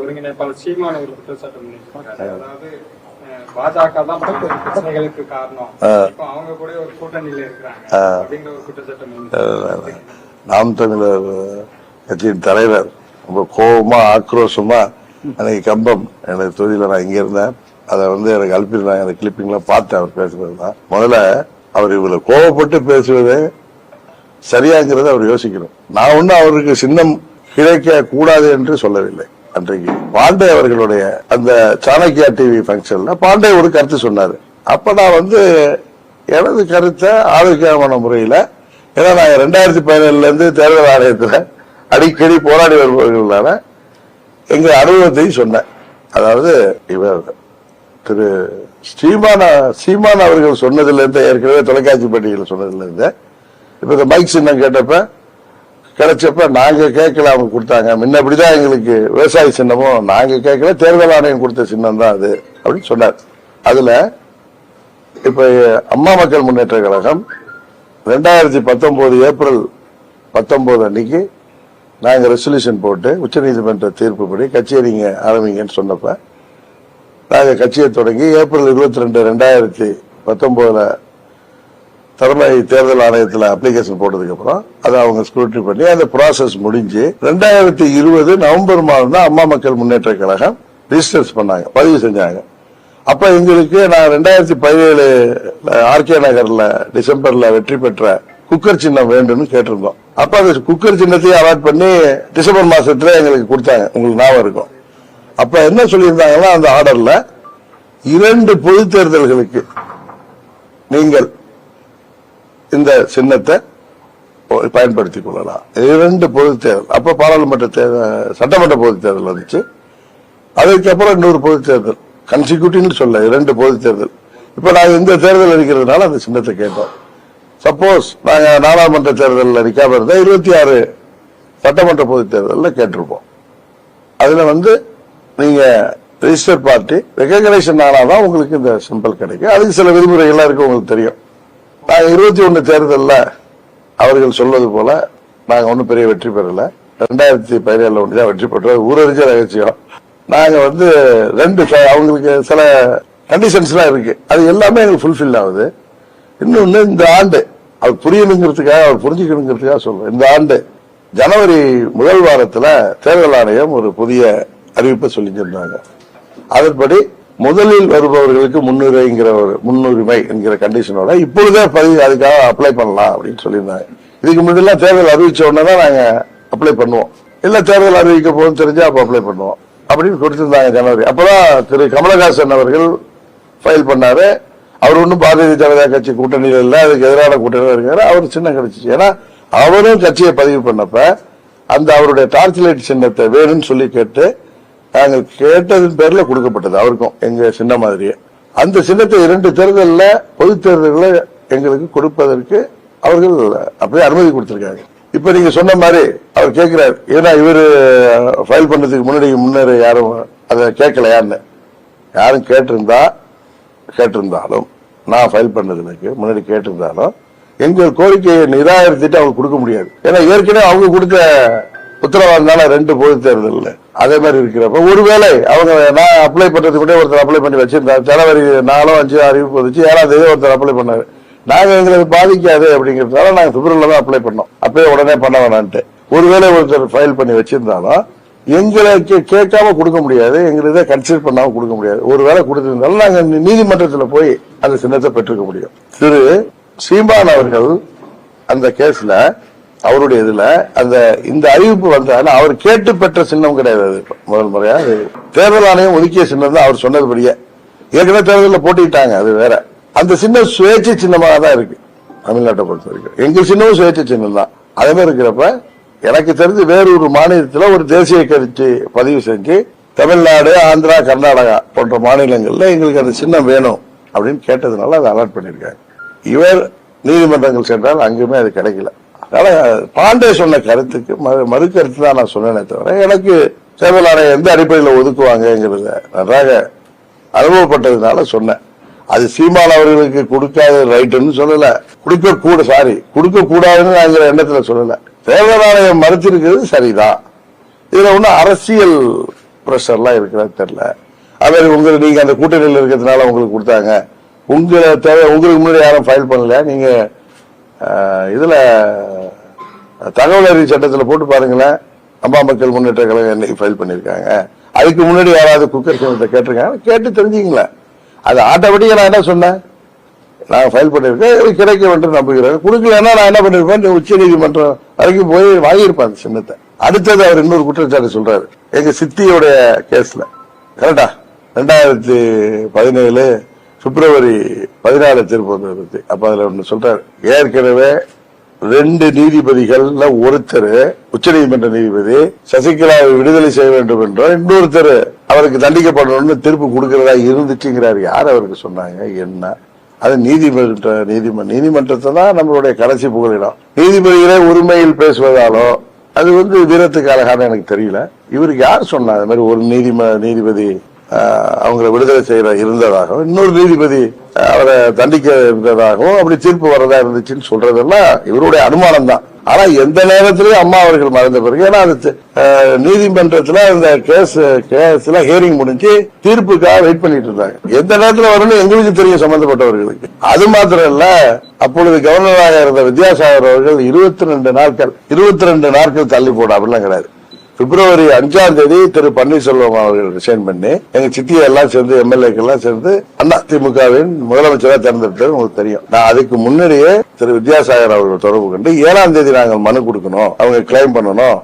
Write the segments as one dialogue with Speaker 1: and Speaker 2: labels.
Speaker 1: ஒருங்கிணைப்பாளர் சீமான் ஒரு குற்றச்சாட்டு முன்வைக்கிறாரு அதாவது பாஜக தான் பிரச்சனைகளுக்கு காரணம். இப்போ அவங்க கூட ஒரு கூட்டணியில இருக்கிறாங்க. அப்படிங்கிற ஒரு குற்றச்சாட்டு.
Speaker 2: நாம் தமிழர் கட்சியின் தலைவர் ரொம்ப கோபமா ஆக்ரோஷமா அன்னைக்கு கம்பம் எனக்கு தொகுதியில நான் இங்க இருந்தேன். அதை வந்து எனக்கு அனுப்பியிருந்தாங்க. அந்த கிளிப்பிங்லாம் பார்த்தேன் அவர் பேசுறது தான். முதல்ல அவர் இவ்வளவு கோவப்பட்டு பேசுவது சரியாங்கிறத அவர் யோசிக்கணும். நான் ஒன்னும் அவருக்கு சின்னம் கிடைக்க கூடாது என்று சொல்லவில்லை. அன்றைக்கு பாண்டே அவர்களுடைய அந்த சாணக்கியா டிவி ஃபங்க்ஷன்ல பாண்டே ஒரு கருத்து சொன்னார். அப்ப நான் வந்து எனது கருத்தை ஆரோக்கியமான முறையில ஏன்னா நான் ரெண்டாயிரத்தி பதினேழுல இருந்து தேர்தல் ஆணையத்தில் அடிக்கடி போராடி வருபவர்களான எங்க அனுபவத்தையும் சொன்னேன். அதாவது இவர் திரு ஸ்ரீமான சீமான் அவர்கள் சொன்னதுலேருந்து ஏற்கனவே தொலைக்காட்சி பட்டியலில் சொன்னதுலேருந்து. இப்போ இப்ப இந்த மைக் சின்னம் கேட்டப்ப கிடைச்சப்ப நாங்க கேட்கல அவங்க கொடுத்தாங்க. முன்ன அப்படிதான் எங்களுக்கு விவசாய சின்னமும் நாங்க கேட்கல தேர்தல் ஆணையம் கொடுத்த சின்னம் தான் அது அப்படின்னு சொன்னார். அதுல இப்ப அம்மா மக்கள் முன்னேற்ற கழகம் ரெண்டாயிரத்தி பத்தொன்பது ஏப்ரல் பத்தொன்பது அன்னைக்கு நாங்கள் ரெசல்யூஷன் போட்டு உச்சநீதிமன்ற தீர்ப்புப்படி கச்சேரிங்க ஆரம்பிங்கன்னு சொன்னப்ப நாங்கள் கட்சியை தொடங்கி ஏப்ரல் இருபத்தி ரெண்டு ரெண்டாயிரத்தி பத்தொன்பதுல தலைமை தேர்தல் ஆணையத்தில் அப்ளிகேஷன் போட்டதுக்கு அப்புறம் அதை அவங்க ஸ்க்ரூட்டி பண்ணி அந்த ப்ராசஸ் முடிஞ்சு ரெண்டாயிரத்தி இருபது நவம்பர் மாதம் தான் அம்மா மக்கள் முன்னேற்ற கழகம் ரிஜிஸ்டர்ஸ் பண்ணாங்க பதிவு செஞ்சாங்க. அப்ப எங்களுக்கு நான் ரெண்டாயிரத்தி பதினேழு ஆர்கே நகர்ல டிசம்பர்ல வெற்றி பெற்ற குக்கர் சின்னம் வேண்டும்னு கேட்டிருந்தோம். அப்ப அந்த குக்கர் சின்னத்தையும் அலாட் பண்ணி டிசம்பர் மாசத்துல எங்களுக்கு கொடுத்தாங்க உங்களுக்கு ஞாபகம் இருக்கும் அப்ப என்ன சொல்லியிருந்தாங்கன்னா அந்த ஆர்டர்ல இரண்டு பொது தேர்தல்களுக்கு நீங்கள் இந்த சின்னத்தை பயன்படுத்திக் கொள்ளலாம். இரண்டு பொது தேர்தல் அப்ப பாராளுமன்ற தேர்தல் சட்டமன்ற பொது தேர்தல் வந்துச்சு. அதுக்கப்புறம் இன்னொரு பொது தேர்தல் கன்சிக்யூட்டிவ்னு சொல்ல இரண்டு பொது தேர்தல். இப்ப நாங்க இந்த தேர்தல் இருக்கிறதுனால அந்த சின்னத்தை கேட்டோம். சப்போஸ் நாங்க நாடாளுமன்ற தேர்தலில் நிற்காம இருந்தா இருபத்தி ஆறு சட்டமன்ற பொது தேர்தலில் கேட்டிருப்போம். அதுல வந்து நீங்க ரெஜிஸ்டர் பார்ட்டி ரெகக்னேஷன் ஆனாதான் உங்களுக்கு இந்த சிம்பிள் கிடைக்கும். அதுக்கு சில விதிமுறைகள்லாம் இருக்கு உங்களுக்கு தெரியும். நாங்கள் இருபத்தி ஒன்று தேர்தலில் அவர்கள் சொல்வது போல நாங்கள் ஒன்றும் பெரிய வெற்றி பெறலை. ரெண்டாயிரத்தி பதினேழுல ஒன்று தான் வெற்றி பெற்றோம். ஊரறிஞ்ச ரகசியம். நாங்கள் வந்து ரெண்டு அவங்களுக்கு சில கண்டிஷன்ஸ்லாம் இருக்கு. அது எல்லாமே எங்களுக்கு ஃபுல்ஃபில் ஆகுது. இன்னொன்று இந்த ஆண்டு அவர் புரியணுங்கிறதுக்காக அவர் புரிஞ்சுக்கணுங்கிறதுக்காக சொல்றேன். இந்த ஆண்டு ஜனவரி முதல் வாரத்தில் தேர்தல் ஆணையம் ஒரு புதிய அறிவிப்பை சொல்லியிருந்தாங்க அதன்படி முதலில் வருபவர்களுக்கு முன்னுரிமைங்கிற ஒரு முன்னுரிமை என்கிற கண்டிஷனோட இப்பொழுதே பதிவு அதுக்காக அப்ளை பண்ணலாம் அப்படின்னு சொல்லியிருந்தாங்க. இதுக்கு முன்னெல்லாம் தேர்தல் அறிவிச்ச உடனே தான் நாங்கள் அப்ளை பண்ணுவோம். இல்லை தேர்தல் அறிவிக்க போகணும்னு தெரிஞ்சா அப்போ அப்ளை பண்ணுவோம் அப்படின்னு கொடுத்திருந்தாங்க ஜனவரி. அப்போதான் திரு கமலஹாசன் அவர்கள் ஃபைல் பண்ணாரு. அவர் ஒன்றும் பாரதிய ஜனதா கட்சி கூட்டணியில் இல்லை அதுக்கு எதிரான கூட்டணியில் இருக்காரு. அவர் சின்னம் கிடைச்சிச்சு. ஏன்னா அவரும் கட்சியை பதிவு பண்ணப்ப அந்த அவருடைய டார்ச் லைட் சின்னத்தை வேணும்னு சொல்லி கேட்டு நாங்கள் கேட்டதன் பேர்ல கொடுக்கப்பட்டது அவருக்கும் எங்க சின்ன மாதிரியே. அந்த சின்னத்தை இரண்டு தேர்தலில் பொது தேர்தலில் எங்களுக்கு கொடுப்பதற்கு அவர்கள் அப்படியே அனுமதி கொடுத்திருக்காங்க. இப்ப நீங்க சொன்ன மாதிரி அவர் கேட்கிறார் ஏன்னா இவரு ஃபைல் பண்ணதுக்கு முன்னாடி முன்னேற யாரும் அதை கேட்கலையான்னு யாரும் கேட்டிருந்தா கேட்டிருந்தாலும் நான் ஃபைல் பண்ணதுக்கு முன்னாடி கேட்டிருந்தாலும் எங்கள் கோரிக்கையை நிராகரித்துட்டு அவங்க கொடுக்க முடியாது. ஏன்னா ஏற்கனவே அவங்க கொடுத்த உத்தரவாதம் ரெண்டு பொது தேர்தல் அதே மாதிரி இருக்கிறப்ப ஒருவேளை அவங்க நான் அப்ளை பண்றதுக்கு கூட ஒருத்தர் அப்ளை பண்ணி வச்சிருந்தார் ஜனவரி நாலோ அஞ்சு அறிவிப்பு வந்துச்சு ஏழாம் தேதி ஒருத்தர் அப்ளை பண்ணாரு. நாங்க எங்களுக்கு பாதிக்காது அப்படிங்கிறதுனால நாங்க பிப்ரவரில தான் அப்ளை பண்ணோம். அப்பயே உடனே பண்ண வேணான்ட்டு. ஒருவேளை ஒருத்தர் ஃபைல் பண்ணி வச்சிருந்தாலும் எங்களுக்கு கேட்காம கொடுக்க முடியாது எங்களுக்கு கன்சிடர் பண்ணாம கொடுக்க முடியாது. ஒருவேளை கொடுத்திருந்தாலும் நாங்க நீ- நீதிமன்றத்துல போய் அந்த சின்னத்தை பெற்றுக்க முடியும். திரு சீமான் அவர்கள் அந்த கேஸ்ல அவருடைய இதுல அந்த இந்த அறிவிப்பு வந்தாலும் அவர் கேட்டு பெற்ற சின்னம் கிடையாது முதல் முறையா. அது தேர்தல் ஆணையம் ஒதுக்கிய சின்னம் தான் அவர் சொன்னதுபடியே. ஏற்கனவே தேர்தலில் போட்டிட்டாங்க அது வேற. அந்த சின்னம் சுயேட்சை சின்னமாக தான் இருக்கு தமிழ்நாட்டை பொறுத்த வரைக்கும். எங்க சின்னமும் சுயேட்சை சின்னம் தான். அதே மாதிரி இருக்கிறப்ப எனக்கு தெரிஞ்சு வேறொரு மாநிலத்தில் ஒரு தேசிய கட்சி பதிவு செஞ்சு தமிழ்நாடு ஆந்திரா கர்நாடகா போன்ற மாநிலங்களில் எங்களுக்கு அந்த சின்னம் வேணும் அப்படின்னு கேட்டதுனால அதை அலர்ட் பண்ணியிருக்காங்க. இவர் நீதிமன்றங்கள் சென்றால் அங்குமே அது கிடைக்கல. அதனால பாண்டே சொன்ன கருத்துக்கு மறு மறு கருத்து தான் நான் சொன்னேனே தவிர எனக்கு சேவலாரை எந்த அடிப்படையில் ஒதுக்குவாங்கங்கிறத நன்றாக அனுபவப்பட்டதுனால சொன்னேன். அது சீமான் அவர்களுக்கு கொடுக்காத ரைட்டுன்னு சொல்லல. கொடுக்க கூட சாரி கொடுக்க கூடாதுன்னு நாங்கிற எண்ணத்துல சொல்லல. தேர்தல் ஆணையம் மறுத்திருக்கிறது சரிதான். இதுல ஒன்றும் அரசியல் ப்ரெஷர்லாம் இருக்கிறது தெரியல. அதே உங்களுக்கு நீங்க அந்த கூட்டணியில் இருக்கிறதுனால உங்களுக்கு கொடுத்தாங்க. உங்களை தேவை உங்களுக்கு முன்னாடி யாரும் ஃபைல் பண்ணல நீங்க இதுல தகவல் அறிவு சட்டத்தில் போட்டு பாருங்களேன். அம்மா மக்கள் முன்னேற்ற கழகம் என்னைக்கு ஃபைல் பண்ணியிருக்காங்க. அதுக்கு முன்னாடி யாராவது குக்கர் சின்னத்தை கேட்டிருக்காங்க. கேட்டு தெரிஞ்சுங்களேன் அது ஆட்டோமேட்டிக்காக நான் என்ன சொன்னேன்? நான் ஃபைல் பண்ணியிருக்கேன். கிடைக்க வேண்டும் நம்புகிறேன் கொடுக்கலன்னா நான் என்ன பண்ணியிருப்பேன்? உச்ச நீதிமன்றம் வரைக்கும் போய் வாங்கியிருப்பேன் அந்த சின்னத்தை. அடுத்தது அவர் இன்னொரு குற்றச்சாட்டு சொல்றாரு. எங்க சித்தியோடைய கேஸ்ல. கரெக்டா? ரெண்டாயிரத்தி பதினேழு பிப்ரவரி பதினாலு தீர்ப்பு வந்து அப்ப அதுல ஒண்ணு சொல்றாரு. ஏற்கனவே ரெண்டு நீதிபதிகள்ல ஒருத்தர் உச்சநீதிமன்ற நீதிபதி சசிகலாவை விடுதலை செய்ய வேண்டும் என்றும் இன்னொருத்தர் அவருக்கு தண்டிக்கப்படணும்னு தீர்ப்பு கொடுக்கறதா இருந்துச்சுங்கிறாரு. யார் அவருக்கு சொன்னாங்க? என்ன? அது நீதிமன்ற நீதிமன்ற நீதிமன்றத்தை தான் நம்மளுடைய கடைசி புகழிடம் நீதிபதிகளே உரிமையில் பேசுவதாலோ அது வந்து வீரத்துக்கு அழகான எனக்கு தெரியல. இவருக்கு யார் சொன்னா? அது மாதிரி ஒரு நீதிம நீதிபதி அவங்களை விடுதலை செய்யற இருந்ததாகவும் இன்னொரு நீதிபதி அவரை தண்டிக்க இருந்ததாகவும் அப்படி தீர்ப்பு வரதா இருந்துச்சுன்னு சொல்றதெல்லாம் இவருடைய அனுமானம் தான் ஆனா எந்த நேரத்திலயும் அம்மா அவர்கள் மறைந்த பிறகு ஏன்னா அது நீதிமன்றத்துல இந்த கேஸ் கேஸ்ல ஹியரிங் முடிஞ்சு தீர்ப்புக்காக வெயிட் பண்ணிட்டு இருந்தாங்க. எந்த நேரத்துல வரும்னு எங்களுக்கு தெரியும் சம்பந்தப்பட்டவர்களுக்கு. அது மாத்திரம் இல்ல அப்பொழுது கவர்னராக இருந்த வித்யாசாகர் அவர்கள் இருபத்தி ரெண்டு நாட்கள் இருபத்தி ரெண்டு நாட்கள் தள்ளி போட அப்படிலாம் கிடையாது. பிப்ரவரி அஞ்சாம் தேதி திரு பன்னீர்செல்வம் அவர்கள் ரிசைன் பண்ணி எங்க சித்தியை எல்லாம் சேர்ந்து எம்எல்ஏக்கள் எல்லாம் சேர்ந்து அண்ணா திமுகவின் முதலமைச்சராக தேர்ந்தெடுத்தது உங்களுக்கு தெரியும். நான் அதுக்கு முன்னாடியே திரு வித்யாசாகர் அவர்கள் தொடர்பு கொண்டு ஏழாம் தேதி நாங்கள் மனு கொடுக்கணும் அவங்க கிளைம் பண்ணணும்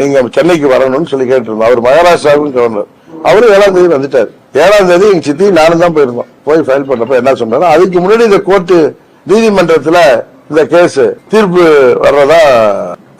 Speaker 2: நீங்க சென்னைக்கு வரணும்னு சொல்லி கேட்டிருந்தோம். அவர் மகாராஷ்டிராவுக்கும் கவர்னர் அவரும் ஏழாம் தேதி வந்துட்டார். ஏழாம் தேதி எங்க சித்தி நானும் தான் போயிருந்தோம். போய் ஃபைல் பண்ணப்ப என்ன சொன்னாரு அதுக்கு முன்னாடி இந்த கோர்ட்டு நீதிமன்றத்துல இந்த கேஸ் தீர்ப்பு வர்றதா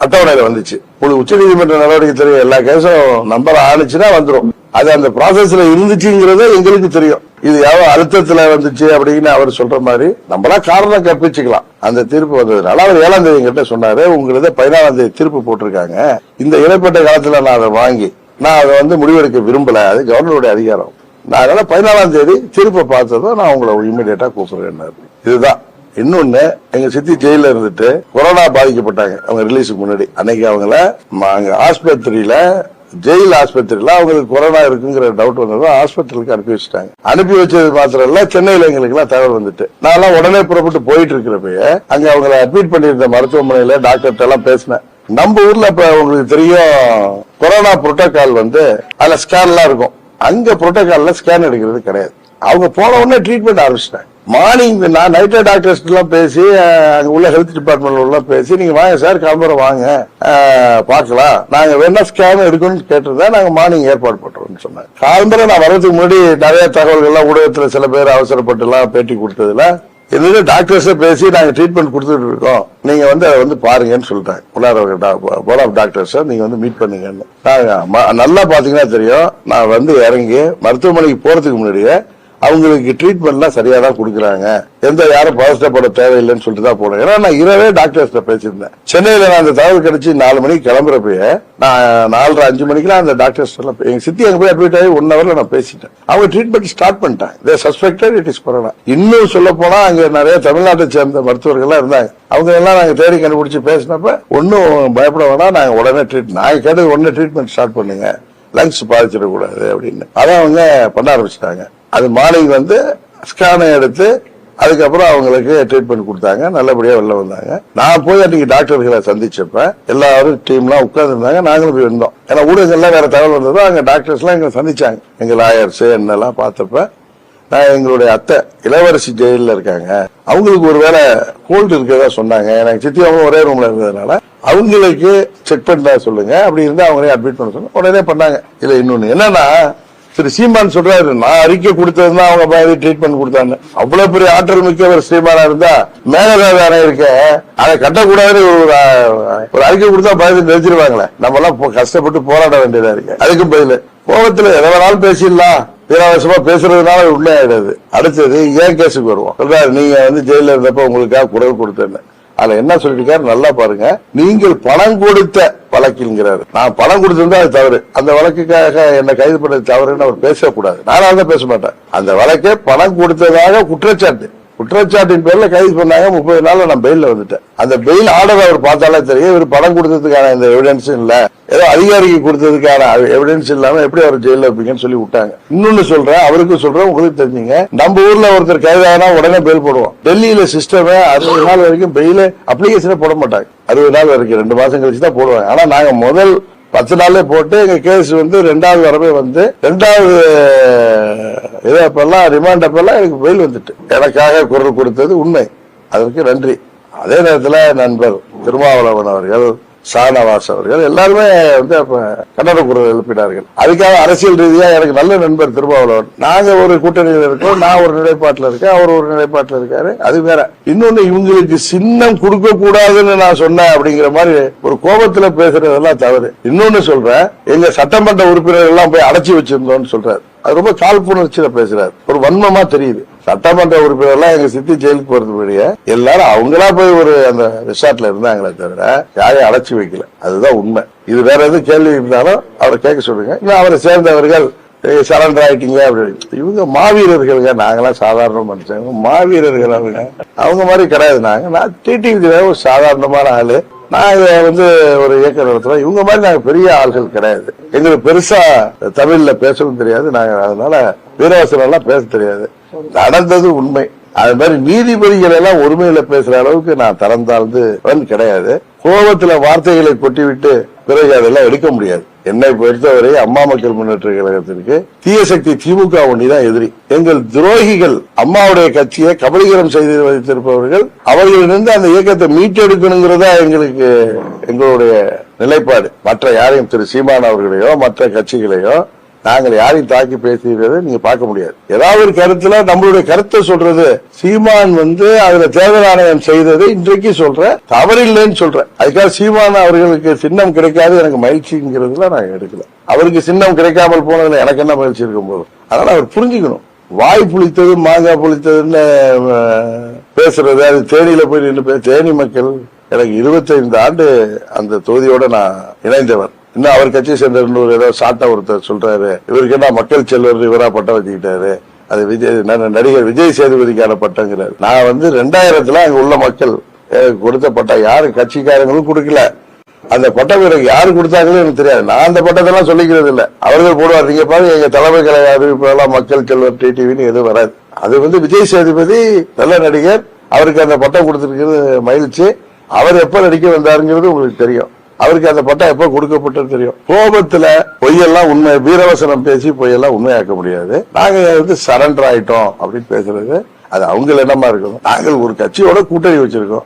Speaker 2: அட்டவணையில வந்துச்சு. உங்களுக்கு உச்ச நீதிமன்ற நடவடிக்கை தெரியும். எல்லா கேஸும் நம்பர் ஆணுச்சுன்னா வந்துடும் அது அந்த ப்ராசஸ்ல இருந்துச்சுங்கிறது எங்களுக்கு தெரியும். இது எவ்வளவு அழுத்தத்துல வந்துச்சு அப்படின்னு அவர் சொல்ற மாதிரி நம்மளா காரணம் கற்பிச்சுக்கலாம். அந்த தீர்ப்பு வந்ததுனால அவர் ஏழாம் தேதி கிட்ட சொன்னாரு உங்களது பதினாலாம் தேதி தீர்ப்பு போட்டிருக்காங்க. இந்த இடைப்பட்ட காலத்துல நான் அதை வாங்கி நான் அதை வந்து முடிவெடுக்க விரும்பல. அது கவர்னருடைய அதிகாரம். நான் அதனால பதினாலாம் தேதி தீர்ப்பை பார்த்ததும் நான் உங்களை இம்மிடியட்டா கூப்பிடுறேன் இதுதான். இன்னொன்னு எங்க சித்தி ஜெயில இருந்துட்டு கொரோனா பாதிக்கப்பட்டாங்க. அவங்க ரிலீஸுக்கு முன்னாடி. அன்னைக்கு அவங்கள ம- அங்க ஆஸ்பத்திரியில ஜெயில் ஆஸ்பத்திரியில அவங்களுக்கு கொரோனா இருக்குங்கிற டவுட் வந்ததும் ஆஸ்பத்திரிக்கு அனுப்பி வச்சுட்டாங்க. அனுப்பி வச்சது மாத்திரம் இல்ல சென்னையில எங்களுக்கு எல்லாம் தகவல் வந்துட்டு. நான் எல்லாம் உடனே புறப்பட்டு போயிட்டு இருக்கிறப்பயே அங்க அவங்களை அட்மிட் பண்ணியிருந்த மருத்துவமனையில டாக்டர்கிட்ட எல்லாம் பேசினேன். நம்ம ஊர்ல இப்ப உங்களுக்கு தெரியும் கொரோனா புரோட்டோகால் வந்து அதுல ஸ்கேன் எல்லாம் இருக்கும். அங்க புரோட்டோகால்ல ஸ்கேன் எடுக்கிறது கிடையாது. அவங்க போன உடனே ட்ரீட்மெண்ட் ஆரம்பிச்சிட்டாங்க. மார்னிங் நான் நைட்டு டாக்டர்ஸ் எல்லாம் பேசி அங்கே அங்க உள்ள ஹெல்த் டிபார்ட்மெண்ட் உள்ள பேசி நீங்க வாங்க சார் கிளம்புற வாங்க. பார்க்கலாம். நாங்க வேணா ஸ்கேன் எடுக்கணும்னு கேட்டிருந்தா நாங்க மார்னிங் ஏற்பாடு பண்றோம்னு சொன்னேன் காலம்பரம் நான் வர்றதுக்கு முன்னாடி நிறைய தகவல்கள் எல்லாம் ஊடகத்துல சில பேர் அவசரப்பட்டு எல்லாம் பேட்டி கொடுத்ததுல என்னது டாக்டர்ஸே பேசி நாங்க ட்ரீட்மெண்ட் கொடுத்துட்டு இருக்கோம். நீங்க வந்து அதை வந்து பாருங்கன்னு சொல்லிட்டாங்க. உள்ளார போர்ட் ஆஃப் டாக்டர்ஸ் நீங்க வந்து மீட் பண்ணுங்கன்னு. நாங்க நல்லா பாத்தீங்கன்னா தெரியும். நான் வந்து இறங்கி மருத்துவமனைக்கு போறதுக்கு முன்னாடியே அவங்களுக்கு ட்ரீட்மெண்ட்லாம் சரியா தான் கொடுக்குறாங்க. எந்த யாரும் பதஷ்டப்பட தேவையில்லைன்னு சொல்லிட்டு தான் போனேன் ஏன்னா நான் இரவே டாக்டர்ஸ்ட பேசியிருந்தேன். சென்னையில நான் அந்த தகவல் கிடைச்சி நாலு மணிக்கு கிளம்புறப்பயே நான் நாலரை அஞ்சு மணிக்கெல்லாம் அந்த டாக்டர்ஸ் எல்லாம் எங்க சித்தி அங்க போய் அட்மிட் ஆகி ஒன் ஹவர்ல நான் பேசிட்டேன். அவங்க ட்ரீட்மெண்ட் ஸ்டார்ட் பண்ணிட்டாங்க. They suspected it is corona இன்னும் சொல்ல போனா அங்க நிறைய தமிழ்நாட்டை சேர்ந்த மருத்துவர்கள்லாம் இருந்தாங்க. அவங்க எல்லாம் நாங்க தேடி கண்டுபிடிச்சு பேசினப்ப ஒன்னும் பயப்பட வேணாம் நாங்க உடனே ட்ரீட் நாங்க கேட்டது உடனே ட்ரீட்மெண்ட் ஸ்டார்ட் பண்ணுங்க. லங்ஸ் பாதிச்சிடக்கூடாது அப்படின்னு. அதை அவங்க பண்ண ஆரம்பிச்சிட்டாங்க. அது மாலைக்கு வந்து ஸ்கேனை எடுத்து அதுக்கப்புறம் அவங்களுக்கு ட்ரீட்மெண்ட் கொடுத்தாங்க. நல்லபடியா வெளில வந்தாங்க. நான் போய் அன்னைக்கு டாக்டர்களை சந்திச்சப்ப எல்லாரும் டீம்லாம் உட்காந்துருந்தாங்க நாங்களும் போய் இருந்தோம் ஏன்னா ஊடகங்கள்லாம் வேற தகவல் வந்ததோ அங்க டாக்டர்ஸ் எல்லாம் எங்களை சந்திச்சாங்க. எங்க லாயர்ஸ் என்னெல்லாம் பார்த்தப்ப நான் எங்களுடைய அத்தை இளவரசி ஜெயிலில் இருக்காங்க. அவங்களுக்கு ஒருவேளை கோல்டு இருக்கிறதா சொன்னாங்க. எனக்கு சித்தி அவங்க ஒரே ரூம்ல இருந்ததுனால அவங்களுக்கு செக் பண்ண சொல்லுங்க. அப்படி இருந்தா அவங்களே அட்மிட் பண்ண சொல்லுங்க. உடனே பண்ணாங்க. இல்ல இன்னொன்னு என்னன்னா திரு சீமான் சொல்றாரு நான் அறிக்கை கொடுத்ததுன்னா அவங்க பாதி ட்ரீட்மெண்ட் கொடுத்தாங்க அவ்வளவு பெரிய ஆற்றல் மிக்க ஒரு சீமானா இருந்தா மேகதாது அணை இருக்க? அதை கட்டக்கூடாதுன்னு ஒரு அறிக்கை கொடுத்தா பாதி நினைச்சிருவாங்களே நம்ம எல்லாம் கஷ்டப்பட்டு போராட வேண்டியதா இருக்கு. அதுக்கும் பதில் கோபத்துல எதை வேணாலும் பேசிடலாம். வீராவசமா பேசுறதுனால உண்மை ஆயிடாது அடுத்தது ஏன் கேஸுக்கு வருவோம்? சொல்றாரு நீங்க வந்து ஜெயில இருந்தப்ப உங்களுக்காக குரல் கொடுத்தேன்னு. அதுல என்ன சொல்லிருக்காரு நல்லா பாருங்க. நீங்கள் பணம் கொடுத்த வழக்கில்ங்கிறாரு. நான் பணம் கொடுத்திருந்தா அது தவறு. அந்த வழக்குக்காக என்ன கைது பண்ணது தவறுன்னு அவர் பேசக்கூடாது. நானாக தான் பேச மாட்டேன். அந்த வழக்கே பணம் கொடுத்ததாக குற்றச்சாட்டு. குற்றச்சாட்டின் பேர்ல கைது பண்ணாங்க. முப்பது நாள்ல நான் பெயில வந்துட்டேன். அந்த பெயில் ஆர்டர் அவர் பார்த்தாலே தெரியும். இவர் பணம் கொடுத்ததுக்கான இந்த எவிடன்ஸ் இல்ல. ஏதோ அதிகாரிக்கு கொடுத்ததுக்கான எவிடன்ஸ் இல்லாம எப்படி அவர் ஜெயில வைப்பீங்கன்னு சொல்லி விட்டாங்க. இன்னொன்னு சொல்றேன். அவருக்கும் சொல்றேன். உங்களுக்கு தெரிஞ்சுங்க. நம்ம ஊர்ல ஒருத்தர் கைதானா உடனே பெயில் போடுவோம். டெல்லியில சிஸ்டமே அறுபது நாள் வரைக்கும் பெயில அப்ளிகேஷனே போட மாட்டாங்க. அறுபது நாள் வரைக்கும். ரெண்டு மாசம் கழிச்சு தான் போடுவாங்க. ஆனா நாங்க முதல் பத்து நாளே போட்டு எங்க கேஸ் வந்து ரெண்டாவது வரவே வந்து ரெண்டாவது இது அப்பெல்லாம் ரிமாண்ட் அப்பெல்லாம் எனக்கு வெயில் வந்துட்டு. எனக்காக குரல் கொடுத்தது உண்மை. அதற்கு நன்றி. அதே நேரத்தில் நண்பர் திருமாவளவன் அவர்கள் ஷானவாஸ் அவர்கள் எல்லாருமே வந்து அப்ப கண்டன குரல் எழுப்பினார்கள். அதுக்காக அரசியல் ரீதியா எனக்கு நல்ல நண்பர் திருமாவளவன். நாங்க ஒரு கூட்டணியில் இருக்கோம் நான் ஒரு நிலைப்பாட்டில் இருக்கேன் அவர் ஒரு நிலைப்பாட்டில் இருக்காரு. அது வேற. இன்னொன்னு இவங்களுக்கு சின்னம் கொடுக்க கூடாதுன்னு நான் சொன்னேன் அப்படிங்கிற மாதிரி ஒரு கோபத்துல பேசுறதெல்லாம் தவறு. இன்னொன்னு சொல்றேன் எங்க சட்டமன்ற உறுப்பினர் எல்லாம் போய் அடைச்சி வச்சிருந்தோம்னு சொல்றாரு. அது ரொம்ப காழ்ப்புணர்ச்சியில பேசுறாரு. ஒரு வன்மமா தெரியுது. சட்டமன்ற உறுப்பினர்லாம் எங்க சித்தி ஜெயிலுக்கு போறது வழிய எல்லாரும் அவங்களா போய் ஒரு அந்த ரிசார்ட்ல இருந்தாங்களே தவிர யாரையும் அடைச்சி வைக்கல. அதுதான் உண்மை. இது வேற எதுவும் கேள்வி இருந்தாலும் அவரை கேட்க சொல்லுங்க. இல்ல அவரை சேர்ந்தவர்கள் சரண்டர் ஆயிட்டீங்க அப்படின்னு. இவங்க மாவீரர்களுங்க. நாங்களாம் சாதாரண மனுஷங்க. மாவீரர்கள் அவங்க. அவங்க மாதிரி கிடையாது. நாங்க நான் டிடிவி ஒரு சாதாரணமான ஆளு. நான் இதை வந்து ஒரு இயக்கம் நடத்துறோம் இவங்க மாதிரி நாங்கள் பெரிய ஆள்கள் கிடையாது. எங்களுக்கு பெருசா தமிழ்ல பேசவும் தெரியாது. நாங்கள் அதனால வீரவாசனம் பேச தெரியாது. நடந்தது உண்மை. அது மாதிரி நீதிபதிகள் எல்லாம் ஒருமையில பேசுற அளவுக்கு நான் தரம் தாழ்ந்து கிடையாது. கோபத்துல வார்த்தைகளை கொட்டிவிட்டு பிறகு அதெல்லாம் எடுக்க முடியாது. என்னை பொறுத்தவரை அம்மா மக்கள் முன்னேற்ற கழகத்திற்கு தீய சக்தி திமுக ஒண்டிதான் எதிரி. எங்கள் துரோகிகள் அம்மாவுடைய கட்சியை கபலீகரம் செய்து வைத்திருப்பவர்கள் அவர்களிலிருந்து அந்த இயக்கத்தை மீட்டெடுக்கணுங்கிறதா எங்களுக்கு எங்களுடைய நிலைப்பாடு. மற்ற யாரையும் திரு சீமான் அவர்களையோ மற்ற கட்சிகளையோ நாங்கள் யாரையும் தாக்கி பேசுகிறத நீங்க பார்க்க முடியாது. ஏதாவது ஒரு கருத்துல நம்மளுடைய கருத்தை சொல்றது சீமான் வந்து அதுல தேர்தல் ஆணையம் செய்தது இன்றைக்கு சொல்ற தவறில்லைன்னு சொல்றேன் அதுக்காக சீமான் அவர்களுக்கு சின்னம் கிடைக்காது எனக்கு மகிழ்ச்சிங்கிறதுல நான் எடுக்கல. அவருக்கு சின்னம் கிடைக்காமல் போனதுல எனக்கு என்ன மகிழ்ச்சி இருக்கும் போது? அதனால அவர் புரிஞ்சுக்கணும். வாய் புளித்தது மாங்காய் புளித்ததுன்னு பேசுறது அது தேனியில போய் நின்று தேனி மக்கள் எனக்கு 25 ஆண்டு அந்த தொகுதியோட நான் இணைந்தவர். இன்னும் அவர் கட்சியை சேர்ந்த இன்னொரு ஏதோ சாட்டா ஒருத்தர் சொல்றாரு. இவருக்கு என்ன மக்கள் செல்வர் இவரா பட்டம் வச்சுக்கிட்டாரு. அது விஜய் ந- நடிகர் விஜய் சேதுபதிக்கான பட்டங்கிறார். நான் வந்து ரெண்டாயிரத்துல அங்க உள்ள மக்கள் கொடுத்த பட்டம் யாரும் கட்சிக்காரங்களும் கொடுக்கல. அந்த பட்டம் எனக்கு யாரு கொடுத்தாங்களோ எனக்கு தெரியாது. நான் அந்த பட்டத்தெல்லாம் சொல்லிக்கிறது இல்ல. அவர்கள் போடுவார். நீங்க பாருங்க எங்க தலைமை கலை அறிவிப்பெல்லாம் மக்கள் செல்வர் டிடிவின்னு எதுவும் வராது. அது வந்து விஜய் சேதுபதி நல்ல நடிகர். அவருக்கு அந்த பட்டம் கொடுத்துருக்கிறது மகிழ்ச்சி. அவர் எப்ப நடிக்க வந்தாருங்கிறது உங்களுக்கு தெரியும். அவருக்கு அந்த பட்டம் எப்ப கொடுக்கப்பட்டது தெரியும். கோபத்துல பொய்யெல்லாம் உண்மை வீரவசனம் பேசி பொய்யெல்லாம் உண்மையாக்க முடியாது. நாங்க வந்து சரண்டர் ஆயிட்டோம் அப்படின்னு பேசுறது அது அவங்க என்னமா இருக்கணும்? நாங்கள் ஒரு கட்சியோட கூட்டணி வச்சிருக்கோம்.